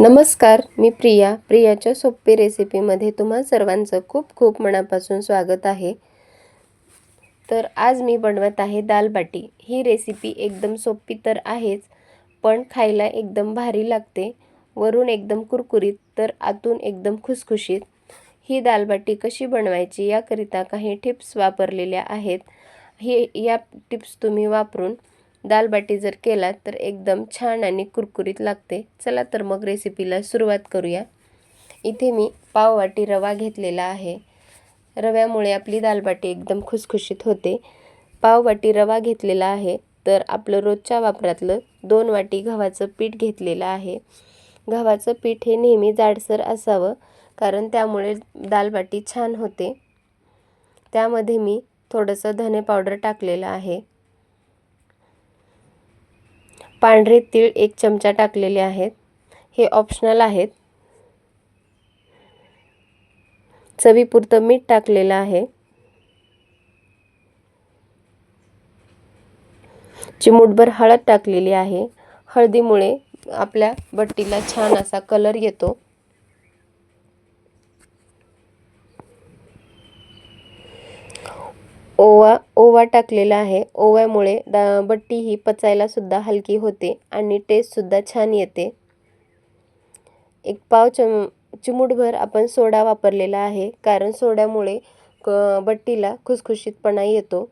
नमस्कार मी प्रिया. प्रियाच्या सोपी रेसिपीमध्ये तुम्हा सर्वांचं खूप खूप मनापासून स्वागत आहे. तर आज मी बनवत आहे दाल बाटी. ही रेसिपी एकदम सोपी तर आहेच पण खायला एकदम भारी लागते. वरून एकदम कुरकुरीत तर आतून एकदम खुसखुशीत. ही दाल बाटी कशी बनवायची याकरिता काही टिप्स वापरलेल्या आहेत. हे या टिप्स तुम्ही वापरून दाल बाटी जर केलात तर एकदम छान आणि कुरकुरीत लागते. चला तर मग रेसिपीला सुरुवात करूया. इथे मी पाववाटी रवा घेतलेला आहे. रव्यामुळे आपली दालबाटी एकदम खुसखुशीत होते. पाववाटी रवा घेतलेला आहे. तर आपलं रोजच्या वापरातलं दोन वाटी गव्हाचं पीठ घेतलेलं आहे. गव्हाचं पीठ हे नेहमी जाडसर असावं कारण त्यामुळे दालबाटी छान होते. त्यामध्ये मी थोडंसं धने पावडर टाकलेलं आहे. पांढरे तीळ एक चमचा टाकलेले आहेत. हे ऑप्शनल आहेत. चवीपुरतं मीठ टाकलेलं आहे. चिमूटभर हळद टाकलेली आहे. हळदीमुळे आपल्या बट्टीला छान असा कलर येतो. ओवा ओवा टाकलेला आहे. ओव्यामुळे दा बट्टी ही पचायला सुद्धा हलकी होते आणि टेस्टसुद्धा छान येते. एक पाव चम चिमूटभर आपण सोडा वापरलेला आहे. कारण सोड्यामुळे क बट्टीला खुसखुशीतपणा येतो.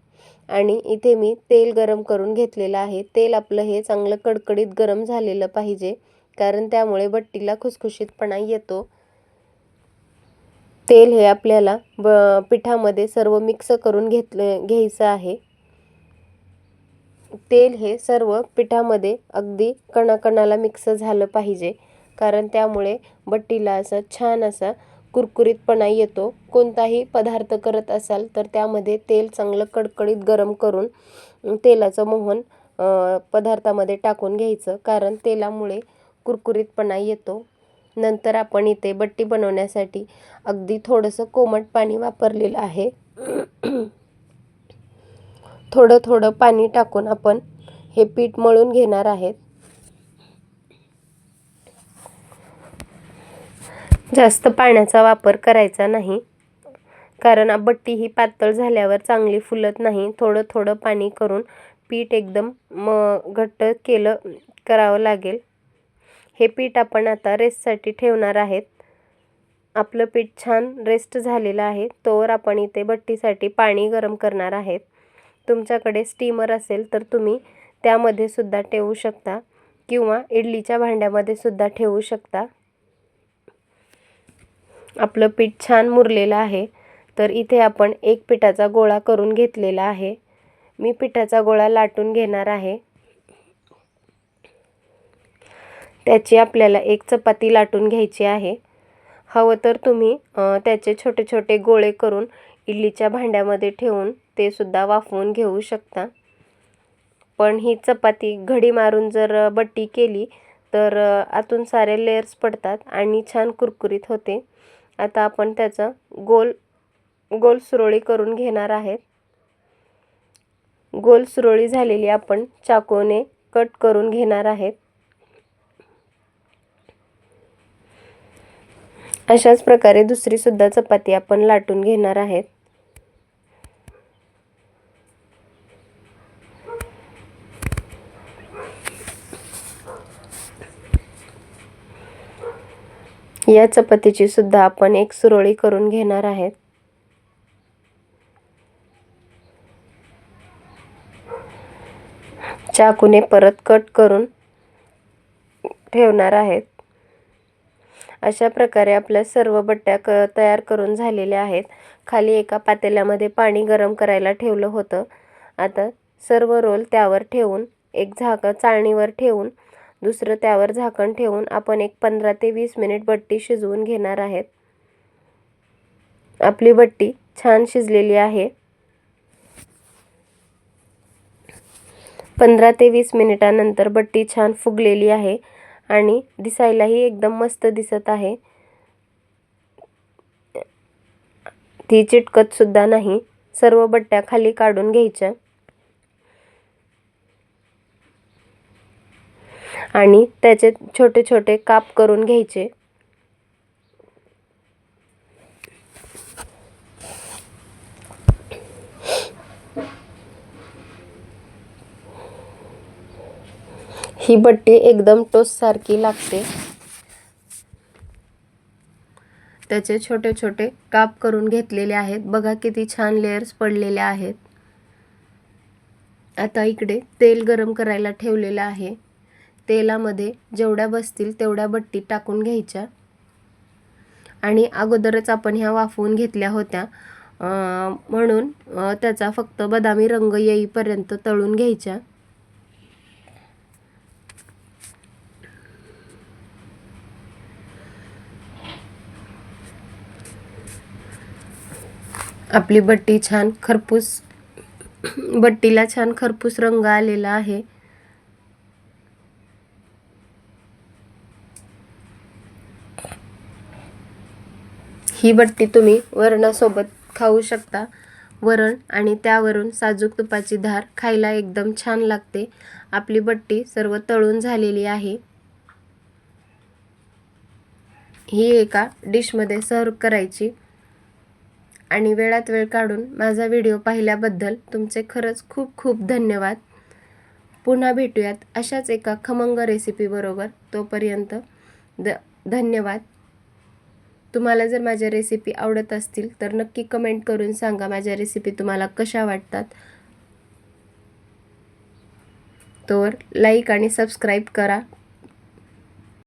आणि इथे मी तेल गरम करून घेतलेलं आहे. तेल आपलं हे चांगलं कडकडीत गरम झालेलं पाहिजे. कारण त्यामुळे बट्टीला खुसखुशीतपणा येतो. तेल हे आपल्याला ब पिठामध्ये सर्व मिक्स करून घेतलं घ्यायचं आहे. तेल हे सर्व पिठामध्ये अगदी कणाकणाला मिक्स झालं पाहिजे कारण त्यामुळे बट्टीला असा छान असा कुरकुरीतपणा येतो. कोणताही पदार्थ करत असाल तर त्यामध्ये तेल चांगलं कडकडीत गरम करून तेलाचं मोहन पदार्थामध्ये टाकून घ्यायचं कारण तेलामुळे कुरकुरीतपणा येतो. नंतर आपण इथे बट्टी बनवण्यासाठी अगदी थोडंसं कोमट पाणी वापरलेलं आहे. थोडं थोडं पाणी टाकून आपण हे पीठ मळून घेणार आहेत. जास्त पाण्याचा वापर करायचा नाही कारण बट्टी ही पातळ झाल्यावर चांगली फुलत नाही. थोडं थोडं पाणी करून पीठ एकदम म घट्ट केलं करावं लागेल. हे पीठ आपण आता रेस्टसाठी ठेवणार आहेत. आपलं पीठ छान रेस्ट झालेलं आहे. तोवर आपण इथे भट्टीसाठी पाणी गरम करणार आहेत. तुमच्याकडे स्टीमर असेल तर तुम्ही त्यामध्ये सुद्धा ठेवू शकता किंवा इडलीच्या भांड्यामध्ये सुद्धा ठेवू शकता. आपलं पीठ छान मुरलेलं आहे. तर इथे आपण एक पिठाचा गोळा करून घेतलेला आहे. मी पिठाचा गोळा लाटून घेणार आहे. त्याची आपल्याला एक चपाती लाटून घ्यायची आहे. हवं तर तुम्ही त्याचे छोटे छोटे गोळे करून इडलीच्या भांड्यामध्ये ठेवून ते सुद्धा वाफवून घेऊ शकता. पण ही चपाती घडी मारून जर बट्टी केली तर आतून सारे लेयर्स पडतात आणि छान कुरकुरीत होते. आता आपण त्याचं गोल गोल सुरळी करून घेणार आहेत. गोल सुरळी झालेली आपण चाकूने कट करून घेणार आहेत. अशाच प्रकारे दुसरीसुद्धा चपाती आपण लाटून घेणार आहेत. या चपातीची सुद्धा आपण एक सुरळी करून घेणार आहेत. चाकूने परत कट करून ठेवणार आहेत. अशा प्रकारे आपल्या सर्व बट्ट्या क तयार करून झालेल्या आहेत. खाली एका पातेल्यामध्ये पाणी गरम करायला ठेवलं होतं. आता सर्व रोल त्यावर ठेवून एक झाक चाळणीवर ठेवून दुसरं त्यावर झाकण ठेवून आपण एक पंधरा ते वीस मिनिट बट्टी शिजवून घेणार आहेत. आपली बट्टी छान शिजलेली आहे. पंधरा ते वीस मिनिटानंतर बट्टी छान फुगलेली आहे. आणि दिसायलाही एकदम मस्त दिसत आहे. ती चिटकत सुद्धा नाही. सर्व बट्ट्या खाली काढून घ्यायच्या. आणि त्याचे छोटे छोटे काप करून घ्यायचे. ही बट्टी एकदम टोससारखी लागते. त्याचे छोटे छोटे काप करून घेतलेले आहेत. बघा किती छान लेयर्स पडलेले आहेत. आता इकडे तेल गरम करायला ठेवलेलं आहे. तेलामध्ये जेवढ्या बसतील तेवढ्या बट्टी टाकून घ्यायच्या. आणि अगोदरच आपण ह्या वाफवून घेतल्या होत्या. म्हणून त्याचा फक्त बदामी रंग येईपर्यंत तळून घ्यायच्या. आपली बट्टी छान खरपूस बट्टीला छान खरपूस रंग आलेला आहे. ही बट्टी तुम्ही वरणासोबत खाऊ शकता. वरण आणि त्यावरून साजूक तुपाची धार खायला एकदम छान लागते. आपली बट्टी सर्व तळून झालेली आहे. ही एका डिशमध्ये सर्व करायची. आणि वेळात वेळ काढून माझा व्हिडिओ पाहिल्याबद्दल तुमचे खरंच खूप खूप धन्यवाद. पुन्हा भेटूयात अशाच एका खमंग रेसिपीबरोबर तोपर्यंत द धन्यवाद. तुम्हाला जर माझ्या रेसिपी आवडत असतील तर नक्की कमेंट करून सांगा माझ्या रेसिपी तुम्हाला कशा वाटतात. तोवर लाईक आणि सबस्क्राईब करा.